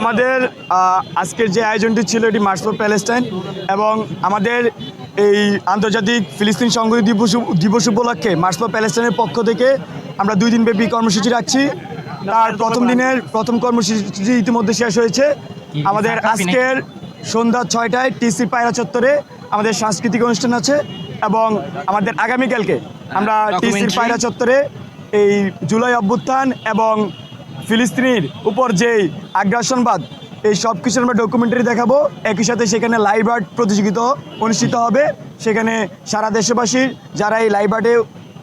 আমাদের আজকের যে আয়োজনটি ছিল এটি মার্চ ফর প্যালেস্টাইন এবং আমাদের এই আন্তর্জাতিক ফিলিস্তিন সংহতি দিবস দিবস উপলক্ষে মার্চ ফর প্যালেস্টাইনের পক্ষ থেকে আমরা দুই দিনব্যাপী কর্মসূচি রাখছি। তার প্রথম দিনের প্রথম কর্মসূচি ইতিমধ্যে শেষ হয়েছে। আমাদের আজকের সন্ধ্যা ছয়টায় টিসি পায়রা চত্বরে আমাদের সাংস্কৃতিক অনুষ্ঠান আছে এবং আমাদের আগামীকালকে আমরা টিসির পায়রা চত্বরে এই জুলাই অভ্যুত্থান এবং ফিলিস্তিনির উপর যেই আগ্রাসনবাদ এই সব কিছুর আমরা ডকুমেন্টারি দেখাবো। একই সাথে সেখানে লাইভ আর্ট প্রতিযোগিতা অনুষ্ঠিত হবে। সেখানে সারা দেশবাসীর যারা এই লাইভ আর্টে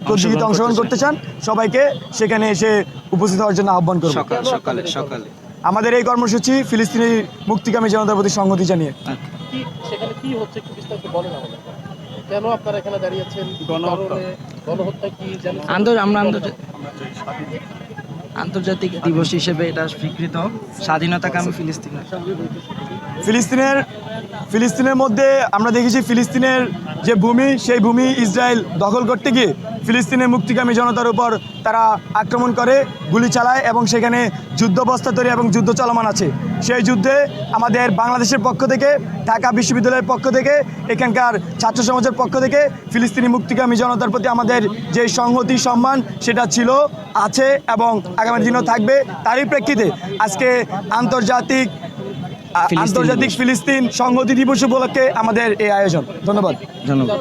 প্রতিযোগিতা অংশগ্রহণ করতে চান সবাইকে সেখানে এসে উপস্থিত হওয়ার জন্য আহ্বান করব। সকাল সকালে আমাদের এই কর্মসূচি ফিলিস্তিনি মুক্তিকামী জনতার প্রতি সংহতি জানিয়ে। কি সেখানে কি হচ্ছে একটু বিস্তারিত বলেন আমাদের। কেন আপনারা এখানে দাঁড়িয়েছেন গণহত্যা। গণহত্যা কি যেন আমরা আন্তর্জাতিক দিবস হিসেবে এটা স্বীকৃত। স্বাধীনতাকামী ফিলিস্তিন। ফিলিস্তিনের ফিলিস্তিনের মধ্যে আমরা দেখেছি ফিলিস্তিনের যে ভূমি, সেই ভূমি ইসরায়েল দখল করতে গিয়ে ফিলিস্তিনের মুক্তিকামী জনতার উপর তারা আক্রমণ করে, গুলি চালায় এবং সেখানে যুদ্ধবস্থা তৈরি এবং যুদ্ধ চলমান আছে। সেই যুদ্ধে আমাদের বাংলাদেশের পক্ষ থেকে ঢাকা বিশ্ববিদ্যালয়ের পক্ষ থেকে এখানকার ছাত্র সমাজের পক্ষ থেকে ফিলিস্তিনি মুক্তিকামী জনতার প্রতি আমাদের যে সংহতি সম্মান সেটা ছিল আছে এবং আগামী দিনও থাকবে তারই প্রেক্ষিতে আজকে আন্তর্জাতিক আন্তর্জাতিক ফিলিস্তিন সংহতি দিবস উপলক্ষে আমাদের এই আয়োজন। ধন্যবাদ। ধন্যবাদ।